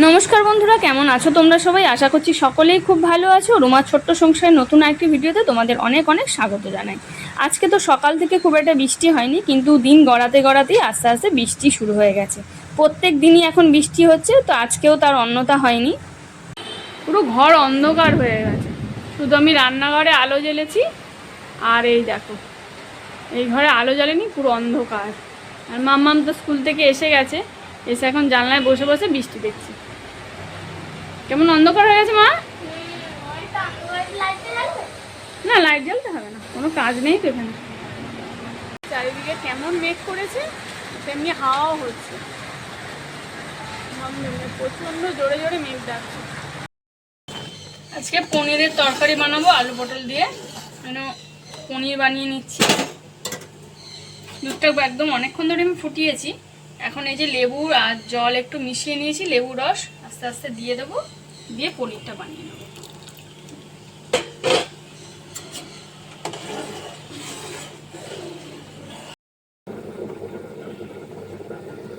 নমস্কার বন্ধুরা, কেমন আছো তোমরা সবাই? আশা করছি সকলেই খুব ভালো আছো। রুমার ছোট্ট সংসারের নতুন একটি ভিডিওতে তোমাদের অনেক অনেক স্বাগত জানাই। আজকে তো সকাল থেকে খুব একটা বৃষ্টি হয়নি, কিন্তু দিন গড়াতে গড়াতেই আস্তে আস্তে বৃষ্টি শুরু হয়ে গেছে। প্রত্যেক দিনই এখন বৃষ্টি হচ্ছে, তো আজকেও তার অন্যতা হয়নি। পুরো ঘর অন্ধকার হয়ে গেছে। শুধু আমি রান্নাঘরে আলো জ্বেলেছি, আর এই দেখো, এই ঘরে আলো জ্বলেনি, পুরো অন্ধকার। আর মাম্মাম তো স্কুল থেকে এসে গেছে, এসে এখন জানলায় বসে বসে বৃষ্টি দেখছি। কেমন অন্ধকার হয়ে গেছে মা? না লাইট জ্বালতে হবে না, কোনো কাজ নেই তো এখানে। চারিদিকে কেমন মেঘ করেছে, তেমনি হাওয়াও হচ্ছে। প্রচণ্ড জোরে জোরে মেঘ ডাকছে। আজকে পনিরের তরকারি বানাবো, আলু পটল দিয়ে। মানে পনির বানিয়ে নিচ্ছি। দুধটা একদম অনেকক্ষণ ধরে আমি ফুটিয়েছি। এখন এই যে লেবু আর জল একটু মিশিয়ে নিয়েছি, লেবু রস আস্তে আস্তে দিয়ে দেবো। দিয়ে পনিরটা বানিয়ে নেব।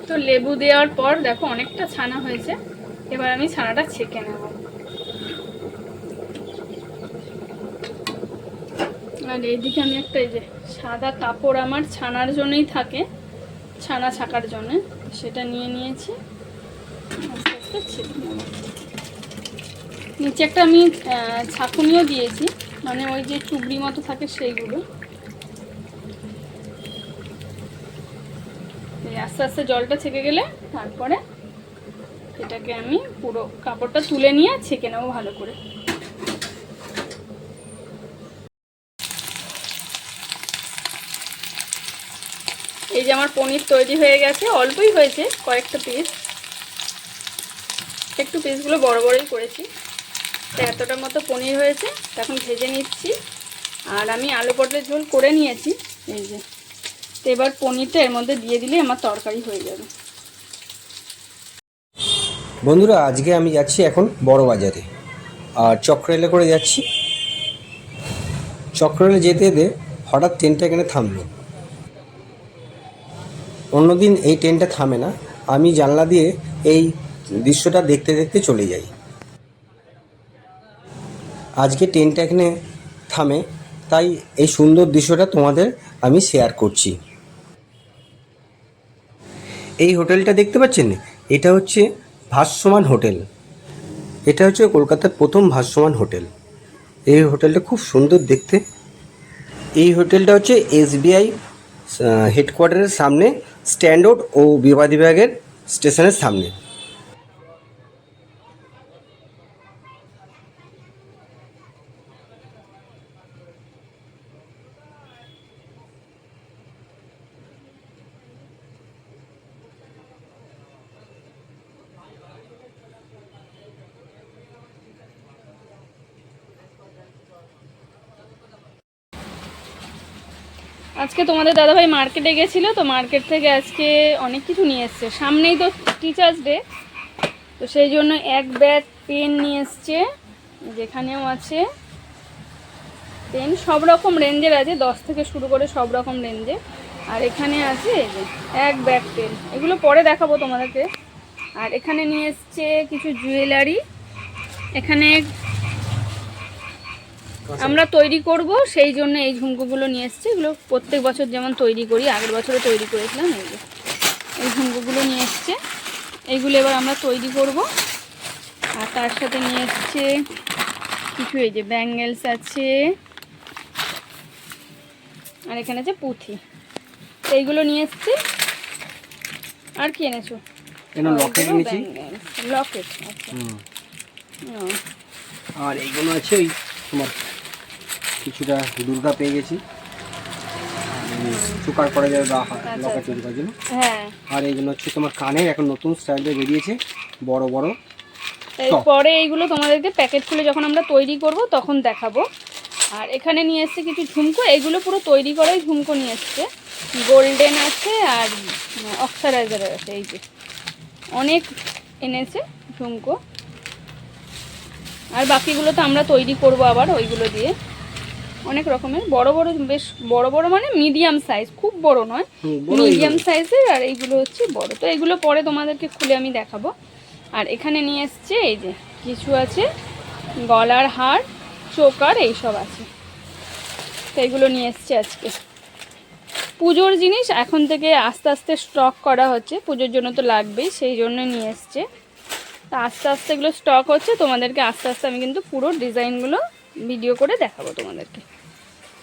তো লেবু দেওয়ার পর দেখো অনেকটা ছানা হয়েছে। এবার আমি ছানাটা ছেঁকে নেব। আর এইদিকে আমি একটা এই যে সাদা কাপড় আমার ছানার জন্যই থাকে, ছানা ছাকার জন্য। সেটা নিয়ে নিয়েছি। আস্তে আস্তে ছেঁকে নেব। নিচে একটা আমি ছাঁকুনিও দিয়েছি। মানে ওই যে চুবড়ি মতো থাকে সেইগুলো। আস্তে আস্তে জলটা ছেঁকে গেলে তারপরে এটাকে আমি পুরো কাপড়টা তুলে নিয়ে ছেঁকে নেব ভালো করে। এই যে আমার পনির তৈরি হয়ে গেছে, অল্পই হয়েছে কয়েকটা পিস একটু পিসগুলো বড় বড়ই করেছি। তো এতটার মতো পনির হয়েছে, তো এখন ভেজে নিচ্ছি। আর আমি আলু পটলের ঝোল করে নিয়েছি, এই যে। তো এবার পনিরটা এর মধ্যে দিয়ে দিলে আমার তরকারি হয়ে যাবে। বন্ধুরা, আজকে আমি যাচ্ছি এখন বড় বাজারে আর চক্রেলে করে যাচ্ছি। চক্রেলে যেতে যেতে হঠাৎ ট্রেনটা এখানে থামলো। অন্যদিন এই ট্রেনটা থামে না। আমি জানলা দিয়ে এই দৃশ্যটা দেখতে দেখতে চলে যাই। আজকে ট্রেনটা এখানে থামে। তাই এই সুন্দর দৃশ্যটা তোমাদের আমি শেয়ার করছি। এই হোটেলটা দেখতে পাচ্ছেন? এটা হচ্ছে ভাস্যমান হোটেল। এটা হচ্ছে কলকাতার প্রথম ভাস্যমান হোটেল। এই হোটেলটা খুব সুন্দর দেখতে। এই হোটেলটা হচ্ছে এসবিআই হেডকোয়ার্টারের সামনে স্ট্যান্ডার্ড ও বিবাদ বিভাগের স্টেশনের সামনে। আজকে তোমাদের দাদাভাই মার্কেটে গেছিল, তো মার্কেট থেকে আজকে অনেক কিছু নিয়ে এসছে। সামনেই তো টিচার্স ডে তো সেই জন্য এক ব্যাগ পেন নিয়ে এসছে, যেখানেও আছে পেন সব রকম রেঞ্জের আছে, দশ থেকে শুরু করে সব রকম রেঞ্জে আর এখানে আছে এক ব্যাগ পেন এগুলো পরে দেখাবো তোমাদেরকে। আর এখানে নিয়ে এসছে কিছু জুয়েলারি এখানে আমরা তৈরি করব সেই জন্য এই ঝুমকোগুলো নিয়ে এসেছি। এগুলো প্রত্যেক বছর যেমন তৈরি করি আগের বছরও তৈরি করেছিলাম এই যে। এই ঝুমকোগুলো নিয়ে এসছে। এইগুলো এবার আমরা তৈরি করব। আর তার সাথে নিয়ে এসছে কিছু এই যে ব্যাঙ্গেলস আছে। আর এখানে আছে পুঁথি। এইগুলো নিয়ে এসছি। আর কি এনেছো? লকেট আচ্ছা। আর এইগুলো আছে ওই তোমার কিছুটা দুর্গা পেয়ে গেছি। চুকার করা যাবে বা লকেট তৈরি করার জন্য। হ্যাঁ। আর এইগুলো হচ্ছে তোমার কানের এখন নতুন স্টাইলে বেরিয়েছে বড় বড় এরপরে এইগুলো তোমাদেরকে প্যাকেট খুলে যখন আমরা তৈরি করব তখন দেখাবো। আর এখানে নিয়ে এসছে কিছু ঝুমকো এগুলো পুরো তৈরি করাই ঝুমকো নিয়ে এসছে। গোল্ডেন আছে আর অক্সারাইজার আছে এই যে। অনেক এনেছে ঝুমকো। আর বাকিগুলো তো আমরা তৈরি করব আবার ওইগুলো দিয়ে। অনেক রকমের। বড় বড় বেশ বড় বড় মানে মিডিয়াম সাইজ খুব বড় নয়। মিডিয়াম সাইজের আর এইগুলো হচ্ছে বড়। তো এগুলো পরে তোমাদেরকে খুলে আমি দেখাবো। আর এখানে নিয়ে এসছে এই যে কিছু আছে গলার হার চোকার এইসব আছে। তো এগুলো নিয়ে এসছে আজকে। পুজোর জিনিস এখন থেকে আস্তে আস্তে স্টক করা হচ্ছে। পুজোর জন্য তো লাগবেই সেই জন্য নিয়ে এসছে। তা আস্তে আস্তে এগুলো স্টক হচ্ছে। তোমাদেরকে আস্তে আস্তে আমি কিন্তু পুরো ডিজাইনগুলো ভিডিও করে দেখাবো তোমাদেরকে।